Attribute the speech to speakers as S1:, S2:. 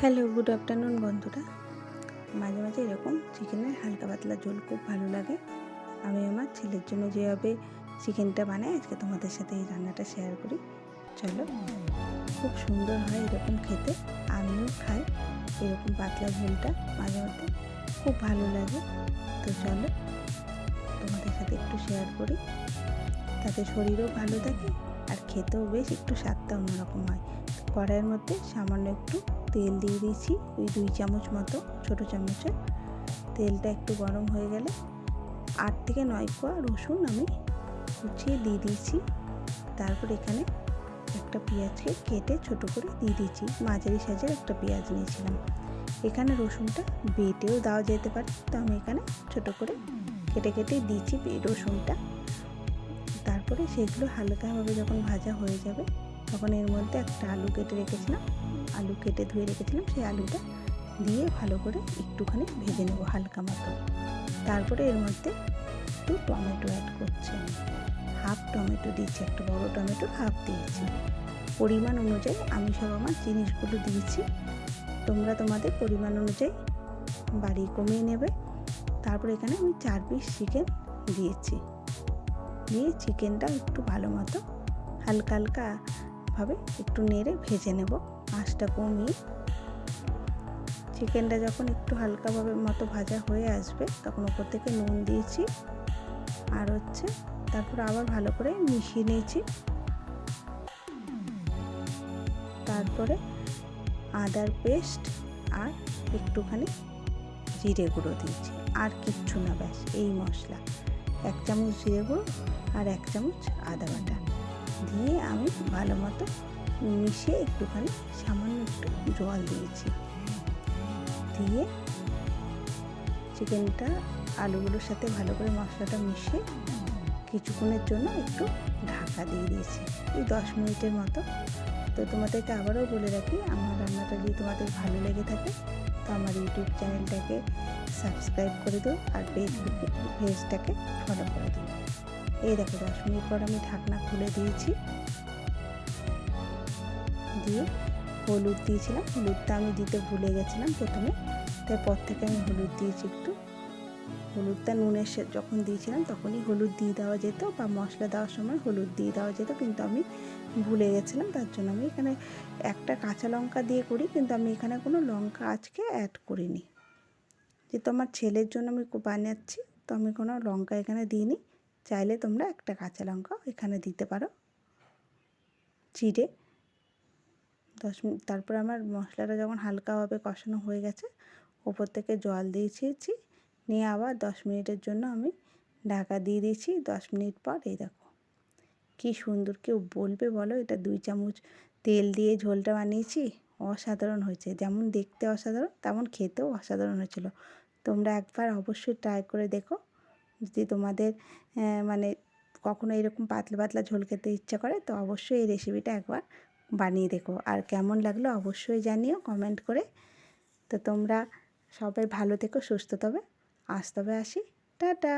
S1: Hello, good afternoon বন্ধুরা। মাঝে মাঝে এরকম চিকেনের হালকা পাতলা ঝোল খুব ভালো লাগে। আমি আমার ছেলের জন্য যেভাবে চিকেনটা বানাই, আজকে তোমাদের সাথে এই রান্নাটা শেয়ার করি। চলো, খুব সুন্দর হয় এরকম খেতে, আমিও খাই এরকম পাতলা ঝোলটা মাঝে মধ্যে। খুব ভালো লাগে। তো চলো, তোমাদের সাথে একটু শেয়ার করি। তাতে শরীরও ভালো থাকে আর খেতেও বেশ একটু স্বাদটা অন্যরকম হয়। কড়াইয়ের মধ্যে সামান্য একটু তেল দিয়ে দিয়েছি, ওই দুই চামচ মতো, ছোটো চামচে তেলটা একটু গরম হয়ে গেলে আট থেকে নয় কোয়া রসুন আমি কুচিয়ে দিয়ে দিয়েছি। তারপর এখানে একটা পেঁয়াজকে কেটে ছোট করে দিয়ে দিয়েছি। মাঝারি সাইজের একটা পেঁয়াজ নিয়েছিলাম। এখানে রসুনটা বেটেও দেওয়া যেতে পারে, তো আমি এখানে ছোট করে কেটে কেটে দিয়েছি রসুনটা। তারপরে সেগুলো হালকাভাবে যখন ভাজা হয়ে যাবে, তখন এর মধ্যে একটা আলু কেটে রেখেছিলাম। আলু কেটে ধুয়ে রেখেছিলাম, সেই আলুটা দিয়ে ভালো করে একটুখানি ভেজে নেব হালকা মতো। তারপরে এর মধ্যে একটু টমেটো অ্যাড করছি। হাফ টমেটো দিয়েছি, একটা বড় টমেটো হাফ দিয়েছি। পরিমাণ অনুযায়ী আমি সব আমার জিনিসগুলো দিয়েছি। তোমরা তোমাদের পরিমাণ অনুযায়ী বাড়িয়ে কমিয়ে নেবে। তারপর এখানে আমি চার পিস চিকেন দিয়েছি। দিয়ে চিকেনটা একটু ভালো মতো হালকা হালকাভাবে একটু নেড়ে ভেজে নেব। আঁচটা কমিয়ে চিকেনটা যখন একটু হালকাভাবে মতো ভাজা হয়ে আসবে, তখন ওপর থেকে নুন দিয়েছি। আর হচ্ছে তারপর আবার ভালো করে মিশিয়ে নিয়েছি। তারপরে আদার পেস্ট আর একটুখানি জিরে গুঁড়ো দিয়েছি। আর কিচ্ছু না ব্যাস, এই মশলা। এক চামচ জিরে গুঁড়ো আর এক চামচ আদা বাটা। দিয়ে আমি ভালো মতো মিশিয়ে একটুখানি সামান্য একটু জল দিয়েছি। দিয়ে চিকেনটা আলুগুলোর সাথে ভালো করে মশলাটা মিশিয়ে কিছুক্ষণের জন্য একটু ঢাকা দিয়ে দিয়েছি। এই দশ মিনিটের মতো। তো তোমাদেরকে আবারও বলে রাখি, আমার রান্নাটা যদি তোমাদের ভালো লেগে থাকে, তো আমার ইউটিউব চ্যানেলটাকে সাবস্ক্রাইব করে দিও আর ফেসবুক পেজটাকে ফলো করে দিও। এই দেখো, দশ মিনিট পর আমি ঢাকনা খুলে দিয়েছি। দিয়ে হলুদ দিয়েছিলাম, হলুদটা আমি দিতে ভুলে গেছিলাম প্রথমে। তারপর থেকে আমি হলুদ দিয়েছি একটু। হলুদটা নুনের যখন দিয়েছিলাম তখনই হলুদ দিয়ে দেওয়া যেত বা মশলা দেওয়ার সময় হলুদ দিয়ে দেওয়া যেত, কিন্তু আমি ভুলে গেছিলাম। তার জন্য আমি এখানে একটা কাঁচা লঙ্কা দিয়ে করি, কিন্তু আমি এখানে কোনো লঙ্কা আজকে অ্যাড করিনি। যেহেতু আমার ছেলের জন্য আমি বানাচ্ছি, তো আমি কোনো লঙ্কা এখানে দিইনি। চাইলে তোমরা একটা কাঁচা লঙ্কা এখানে দিতে পারো। চিড়ে। দশ মিনিট তারপর আমার মশলাটা যখন হালকাভাবে কষানো হয়ে গেছে, ওপর থেকে জল দিয়েছি। নিয়ে আবার দশ মিনিটের জন্য আমি ঢাকা দিয়ে দিয়েছি। দশ মিনিট পর এই দেখো, কী সুন্দর কেউ বলবে বলো, এটা দুই চামচ তেল দিয়ে ঝোলটা বানিয়েছি, অসাধারণ হয়েছে। যেমন দেখতে অসাধারণ, তেমন খেতেও অসাধারণ হয়েছিল। তোমরা একবার অবশ্যই ট্রাই করে দেখো। যদি তোমাদের মানে কখনো এরকম পাতলা পাতলা ঝোল খেতে ইচ্ছা করে, তো অবশ্যই এই রেসিপিটা একবার বানিয়ে দেখো। আর কেমন লাগল অবশ্যই জানিও কমেন্ট করে। তো তোমরা সবাই ভালো থেকো, সুস্থ তবে। আজ তবে আসি। টাটা!